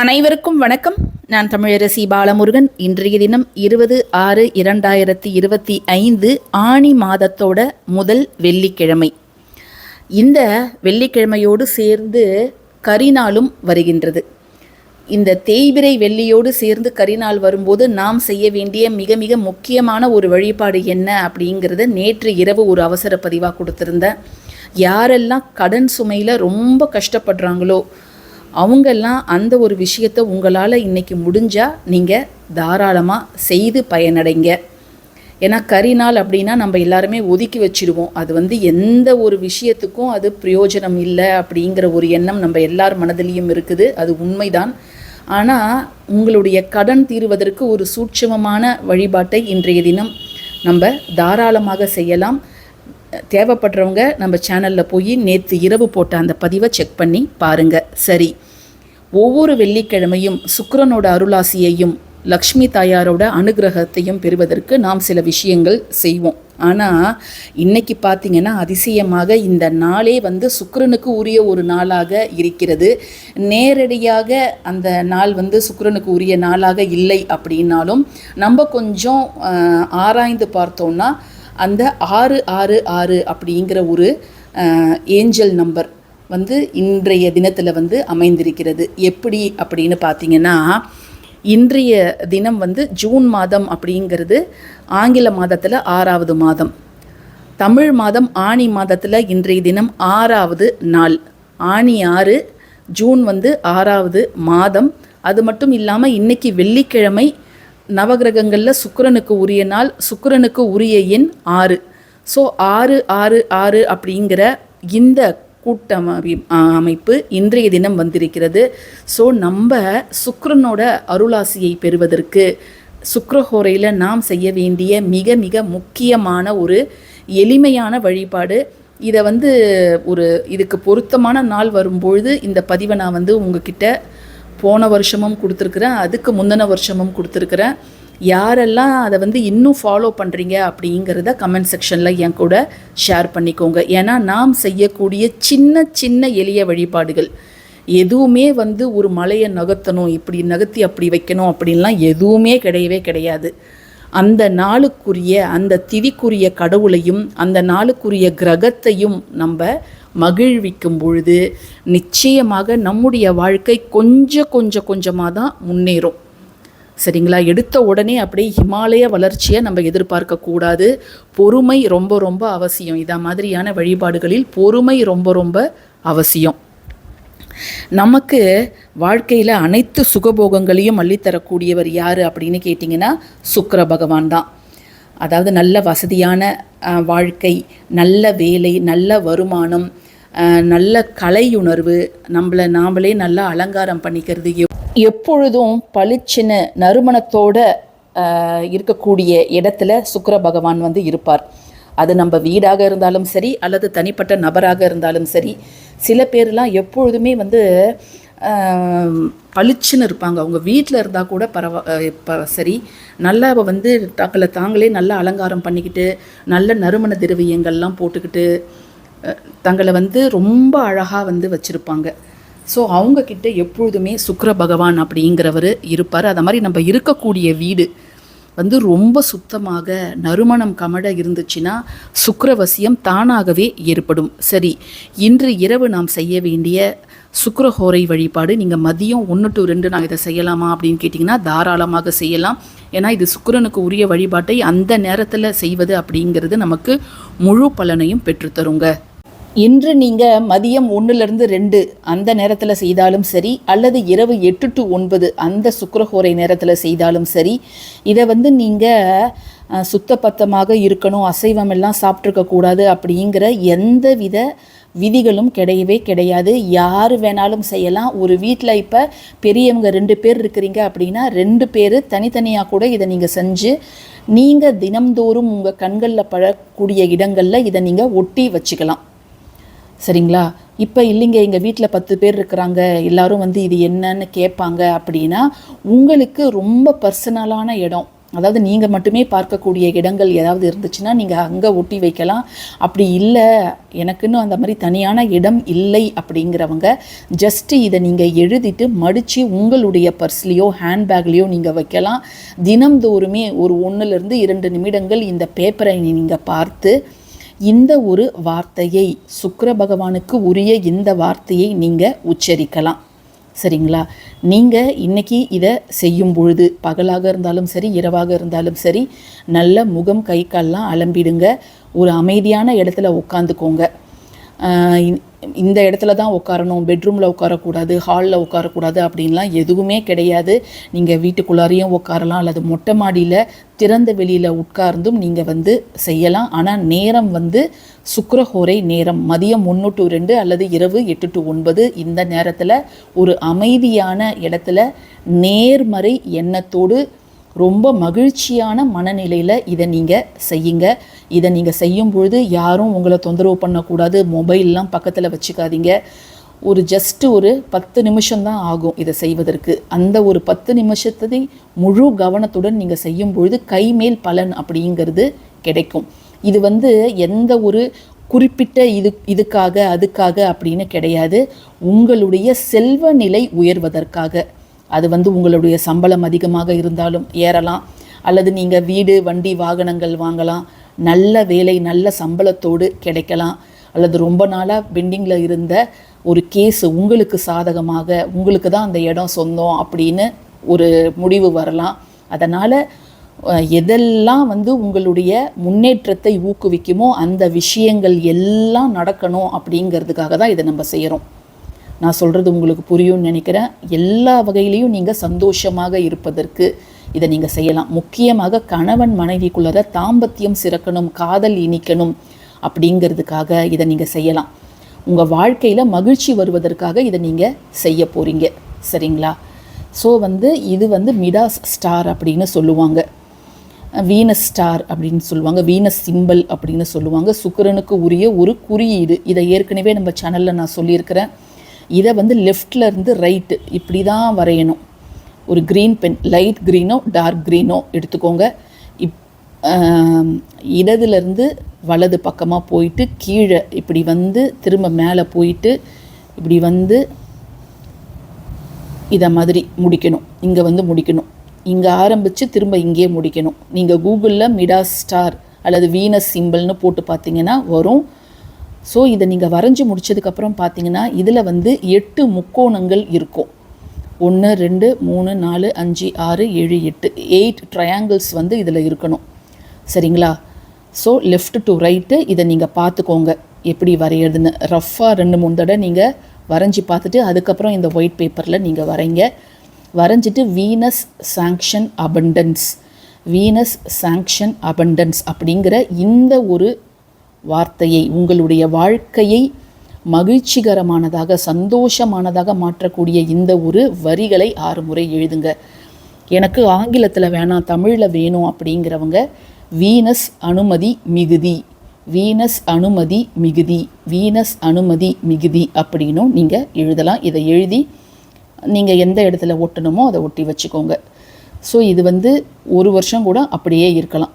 அனைவருக்கும் வணக்கம். நான் தமிழரசி பாலமுருகன். இன்றைய தினம் இருபது ஆறு இரண்டாயிரத்தி இருபத்தி ஐந்து ஆணி மாதத்தோட முதல் வெள்ளிக்கிழமை. இந்த வெள்ளிக்கிழமையோடு சேர்ந்து கரிநாளும் வருகின்றது. இந்த தேய்பிரை வெள்ளியோடு சேர்ந்து கரிநாள் வரும்போது நாம் செய்ய வேண்டிய மிக மிக முக்கியமான ஒரு வழிபாடு என்ன அப்படிங்கிறத நேற்று இரவு ஒரு அவசர பதிவாக கொடுத்துருந்தேன். யாரெல்லாம் கடன் சுமையில் ரொம்ப கஷ்டப்படுறாங்களோ அவங்கெல்லாம் அந்த ஒரு விஷயத்தை உங்களால் இன்றைக்கி முடிஞ்சால் நீங்கள் தாராளமாக செய்து பயனடைங்க. ஏன்னா கரிநாள் அப்படின்னா நம்ம எல்லாருமே ஒதுக்கி வச்சுருவோம். அது வந்து எந்த ஒரு விஷயத்துக்கும் அது பிரயோஜனம் இல்லை அப்படிங்கிற ஒரு எண்ணம் நம்ம எல்லார் மனதிலையும் இருக்குது. அது உண்மைதான். ஆனால் உங்களுடைய கடன் தீர்வதற்கு ஒரு சூட்சமமான வழிபாட்டை இன்றைய தினம் நம்ம தாராளமாக செய்யலாம். தேவைப்படுறவங்க நம்ம சேனலில் போய் நேற்று இரவு போட்ட அந்த பதிவை செக் பண்ணி பாருங்கள் சரி. ஒவ்வொரு வெள்ளிக்கிழமையும் சுக்கரனோட அருளாசியையும் லக்ஷ்மி தாயாரோட அனுகிரகத்தையும் பெறுவதற்கு நாம் சில விஷயங்கள் செய்வோம். ஆனால் இன்னைக்கு பார்த்தீங்கன்னா அதிசயமாக இந்த நாளே வந்து சுக்கரனுக்கு உரிய ஒரு நாளாக இருக்கிறது. நேரடியாக அந்த நாள் வந்து சுக்கரனுக்கு உரிய நாளாக இல்லை அப்படின்னாலும் நம்ம கொஞ்சம் ஆராய்ந்து பார்த்தோம்னா அந்த ஆறு ஆறு ஆறு அப்படிங்கிற ஒரு ஏஞ்சல் நம்பர் வந்து இன்றைய தினத்தில் வந்து அமைந்திருக்கிறது. எப்படி அப்படின்னு பார்த்தீங்கன்னா இன்றைய தினம் வந்து ஜூன் மாதம் அப்படிங்கிறது ஆங்கில மாதத்தில் ஆறாவது மாதம். தமிழ் மாதம் ஆணி மாதத்தில் இன்றைய தினம் ஆறாவது நாள். ஆணி ஆறு ஜூன் வந்து ஆறாவது மாதம். அது மட்டும் இல்லாமல் இன்னைக்கு வெள்ளிக்கிழமை நவகிரகங்களில் சுக்கிரனுக்கு உரிய நாள் சுக்கரனுக்கு உரிய எண் ஆறு. ஸோ ஆறு ஆறு ஆறு அப்படிங்கிற இந்த கூட்டமை அமைப்பு இன்றைய தினம் வந்திருக்கிறது. ஸோ நம்ம சுக்ரனோட அருளாசியை பெறுவதற்கு சுக்ரஹோரையில் நாம் செய்ய வேண்டிய மிக மிக முக்கியமான ஒரு எளிமையான வழிபாடு. இதை வந்து ஒரு இதுக்கு பொருத்தமான நாள் வரும்பொழுது இந்த பதிவை நான் வந்து உங்ககிட்ட போன வருஷமும் கொடுத்துருக்குறேன். அதுக்கு முந்தின வருஷமும் கொடுத்துருக்குறேன். யாரெல்லாம் அதை வந்து இன்னும் ஃபாலோ பண்ணுறீங்க அப்படிங்கிறத கமெண்ட் செக்ஷனில் என் கூட ஷேர் பண்ணிக்கோங்க. ஏன்னா நாம் செய்யக்கூடிய சின்ன சின்ன எளிய வழிபாடுகள். எதுவுமே வந்து ஒரு மலையை நகர்த்தணும் இப்படி நகர்த்தி அப்படி வைக்கணும் அப்படின்லாம் எதுவுமே கிடையவே கிடையாது. அந்த நாளுக்குரிய அந்த திதிக்குரிய கடவுளையும் அந்த நாளுக்குரிய கிரகத்தையும் நம்ம மகிழ்விக்கும் பொழுது நிச்சயமாக நம்முடைய வாழ்க்கை கொஞ்சம் கொஞ்சம் கொஞ்சமாக தான் முன்னேறும். சரிங்களா? எடுத்த உடனே அப்படியே ஹிமாலய வளர்ச்சியை நம்ம எதிர்பார்க்கக்கூடாது பொறுமை ரொம்ப ரொம்ப அவசியம். இதை மாதிரியான வழிபாடுகளில் பொறுமை ரொம்ப ரொம்ப அவசியம். நமக்கு வாழ்க்கையில் அனைத்து சுகபோகங்களையும் அள்ளித்தரக்கூடியவர் யார் அப்படின்னு கேட்டிங்கன்னா சுக்கர பகவான் தான். அதாவது நல்ல வசதியான வாழ்க்கை நல்ல வேலை நல்ல வருமானம் நல்ல கலையுணர்வு நம்மளை நாமளே நல்லா அலங்காரம் பண்ணிக்கிறது எப்பொழுதும் பளிச்சுன்னு நறுமணத்தோட இருக்கக்கூடிய இடத்துல சுக்கர பகவான் வந்து இருப்பார். அது நம்ம வீடாக இருந்தாலும் சரி அல்லது தனிப்பட்ட நபராக இருந்தாலும் சரி சில பேர்லாம் எப்பொழுதுமே வந்து பளிச்சுன்னு இருப்பாங்க. அவங்க வீட்டில் இருந்தால் கூட பரவ இப்போ சரி நல்லா அவள் வந்து தங்களை தாங்களே நல்லா அலங்காரம் பண்ணிக்கிட்டு நல்ல நறுமண திரவியங்கள்லாம் போட்டுக்கிட்டு தங்களை வந்து ரொம்ப அழகாக வந்து வச்சுருப்பாங்க. ஸோ அவங்கக்கிட்ட எப்பொழுதுமே சுக்கர பகவான் அப்படிங்கிறவர் இருப்பார். அதை மாதிரி நம்ம இருக்கக்கூடிய வீடு வந்து ரொம்ப சுத்தமாக நறுமணம் கமழ இருந்துச்சுன்னா சுக்கரவசியம் தானாகவே ஏற்படும். சரி இன்று இரவு நாம் செய்ய வேண்டிய சுக்கரஹோரை வழிபாடு நீங்கள் மதியம் ஒன்று டு ரெண்டு நான் இதை செய்யலாமா அப்படின்னு கேட்டிங்கன்னா தாராளமாக செய்யலாம். ஏன்னா இது சுக்கரனுக்கு உரிய வழிபாட்டை அந்த நேரத்தில் செய்வது அப்படிங்கிறது நமக்கு முழு பலனையும் பெற்றுத்தருங்க. இன்று நீங்கள் மதியம் ஒன்றுலேருந்து ரெண்டு அந்த நேரத்தில் செய்தாலும் சரி அல்லது இரவு எட்டு டு ஒன்பது அந்த சுக்கரஹோரை நேரத்தில் செய்தாலும் சரி இதை வந்து நீங்கள் சுத்தபத்தமாக இருக்கணும் அசைவம் எல்லாம் சாப்பிட்ருக்கக்கூடாது அப்படிங்கிற எந்த வித விதிகளும் கிடையவே கிடையாது. யார் வேணாலும் செய்யலாம். ஒரு வீட்டில் இப்போ பெரியவங்க ரெண்டு பேர் இருக்கிறீங்க அப்படின்னா ரெண்டு பேர் தனித்தனியாக கூட இதை நீங்கள் செஞ்சு நீங்கள் தினம்தோறும் உங்கள் கண்களில் பழக்கூடிய இடங்களில் இதை நீங்கள் ஒட்டி வச்சுக்கலாம். சரிங்களா? இப்போ இல்லைங்க எங்கள் வீட்டில் பத்து பேர் இருக்கிறாங்க எல்லாரும் வந்து இது என்னன்னு கேட்பாங்க அப்படின்னா உங்களுக்கு ரொம்ப பர்சனலான இடம். அதாவது நீங்கள் மட்டுமே பார்க்கக்கூடிய இடங்கள் ஏதாவது இருந்துச்சுன்னா நீங்கள் அங்கே ஒட்டி வைக்கலாம். அப்படி இல்லை எனக்குன்னு அந்த மாதிரி தனியான இடம் இல்லை அப்படிங்கிறவங்க ஜஸ்ட்டு இதை நீங்கள் எழுதிட்டு மடித்து உங்களுடைய பர்ஸ்லேயோ ஹேண்ட்பேக்லேயோ நீங்கள் வைக்கலாம். தினம்தோறுமே ஒரு ஒன்றுலேருந்து இரண்டு நிமிடங்கள் இந்த பேப்பரை நீங்கள் பார்த்து இந்த ஒரு வார்த்தையை சுக்கர பகவானுக்கு உரிய இந்த வார்த்தையை நீங்கள் உச்சரிக்கலாம். சரிங்களா? நீங்கள் இன்னைக்கு இதை செய்யும் பொழுது பகலாக இருந்தாலும் சரி இரவாக இருந்தாலும் சரி நல்ல முகம் கை கால்லாம் அலம்பிடுங்க. ஒரு அமைதியான இடத்துல உட்காந்துக்கோங்க. இந்த இடத்துல தான் உட்காரணும் பெட்ரூமில் உட்காரக்கூடாது ஹாலில் உட்காரக்கூடாது அப்படின்லாம் எதுவுமே கிடையாது. நீங்கள் வீட்டுக்குள்ளாரையும் உட்காரலாம் அல்லது மொட்டை மாடியில் திறந்த வெளியில் உட்கார்ந்தும் நீங்கள் வந்து செய்யலாம். ஆனால் நேரம் வந்து சுக்கரஹோரை நேரம் மதியம் ஒன்று டு ரெண்டு அல்லது இரவு எட்டு டு ஒன்பது இந்த நேரத்தில் ஒரு அமைதியான இடத்துல நேர்மறை எண்ணத்தோடு ரொம்ப மகிழ்ச்சியான மனநிலையில் இதை நீங்கள் செய்யுங்க. இதை நீங்கள் செய்யும் பொழுது யாரும் உங்களை தொந்தரவு பண்ணக்கூடாது. மொபைல்லாம் பக்கத்தில் வச்சுக்காதீங்க. ஒரு ஜஸ்ட்டு ஒரு பத்து நிமிஷம் தான் ஆகும் இதை செய்வதற்கு. அந்த ஒரு பத்து நிமிஷத்தை முழு கவனத்துடன் நீங்கள் செய்யும் பொழுது கைமேல் பலன் அப்படிங்கிறது கிடைக்கும். இது வந்து எந்த ஒரு குறிப்பிட்ட இது இதுக்காக அதுக்காக அப்படின்னு கிடையாது. உங்களுடைய செல்வ நிலை உயர்வதற்காக. அது வந்து உங்களுடைய சம்பளம் அதிகமாக இருந்தாலும் ஏறலாம். அல்லது நீங்கள் வீடு வண்டி வாகனங்கள் வாங்கலாம். நல்ல வேலை நல்ல சம்பளத்தோடு கிடைக்கலாம். அல்லது ரொம்ப நாளாக பெண்டிங்கில் இருந்த ஒரு கேஸ் உங்களுக்கு சாதகமாக உங்களுக்கு தான் அந்த இடம் சொந்தம் அப்படின்னு ஒரு முடிவு வரலாம். அதனால் எதெல்லாம் வந்து உங்களுடைய முன்னேற்றத்தை ஊக்குவிக்குமோ அந்த விஷயங்கள் எல்லாம் நடக்கணும் அப்படிங்கிறதுக்காக தான் இதை நம்ம செய்கிறோம் நான் சொல்கிறது உங்களுக்கு புரியும்னு நினைக்கிறேன். எல்லா வகையிலையும் நீங்கள் சந்தோஷமாக இருப்பதற்கு இதை நீங்கள் செய்யலாம். முக்கியமாக கணவன் மனைவிக்குள்ளத தாம்பத்தியம் சிறக்கணும் காதல் இனிக்கணும் அப்படிங்கிறதுக்காக இதை நீங்கள் செய்யலாம். உங்கள் வாழ்க்கையில் மகிழ்ச்சி வருவதற்காக இதை நீங்கள் செய்ய போகிறீங்க சரிங்களா? ஸோ வந்து இது வந்து மிடாஸ் ஸ்டார் அப்படின்னு சொல்லுவாங்க. வீனஸ் ஸ்டார் அப்படின்னு சொல்லுவாங்க. வீனஸ் சிம்பல் அப்படின்னு சொல்லுவாங்க. சுக்கிரனுக்கு உரிய ஒரு குறியீடு. இதை ஏற்கனவே நம்ம சேனலில் நான் சொல்லியிருக்கிறேன். இதை வந்து லெஃப்ட்லேருந்து ரைட்டு இப்படி தான் வரையணும். ஒரு க்ரீன் பென் லைட் க்ரீனோ டார்க் க்ரீனோ எடுத்துக்கோங்க. இப் இடதுலேருந்து வலது பக்கமாக போயிட்டு கீழே இப்படி வந்து திரும்ப மேலே போயிட்டு இப்படி வந்து இதை மாதிரி முடிக்கணும். இங்கே வந்து முடிக்கணும். இங்கே ஆரம்பித்து திரும்ப இங்கேயே முடிக்கணும். நீங்கள் கூகுளில் மிடா ஸ்டார் அல்லது வீனஸ் சிம்பிள்னு போட்டு பார்த்தீங்கன்னா வரும். ஸோ இதை நீங்கள் வரைஞ்சி முடிச்சதுக்கப்புறம் பார்த்தீங்கன்னா இதில் வந்து எட்டு முக்கோணங்கள் இருக்கும். ஒன்று ரெண்டு மூணு நாலு அஞ்சு ஆறு ஏழு எட்டு எயிட் ட்ரையாங்கிள்ஸ் வந்து இதில் இருக்கணும். சரிங்களா? ஸோ லெஃப்ட் டு ரைட்டு இதை நீங்கள் பார்த்துக்கோங்க எப்படி வரைகிறதுன்னு ரஃப்பாக ரெண்டு மூணு தடவை நீங்கள் வரைஞ்சி பார்த்துட்டு அதுக்கப்புறம் இந்த ஒயிட் பேப்பரில் நீங்கள் வரைங்க. வரைஞ்சிட்டு Venus sanction abundance Venus sanction abundance அப்படிங்கிற இந்த ஒரு வார்த்தையை உங்களுடைய வாழ்க்கையை மகிழ்ச்சிகரமானதாக சந்தோஷமானதாக மாற்றக்கூடிய இந்த ஒரு வரிகளை ஆறு முறை எழுதுங்க. எனக்கு ஆங்கிலத்தில் வேணாம் தமிழில் வேணும் அப்படிங்கிறவங்க வீனஸ் அனுமதி மிகுதி வீனஸ் அனுமதி மிகுதி வீனஸ் அனுமதி மிகுதி அப்படின்னும் நீங்கள் எழுதலாம். இதை எழுதி நீங்கள் எந்த இடத்துல ஒட்டணுமோ அதை ஒட்டி வச்சுக்கோங்க. ஸோ இது வந்து ஒரு வருஷம் கூட அப்படியே இருக்கலாம்.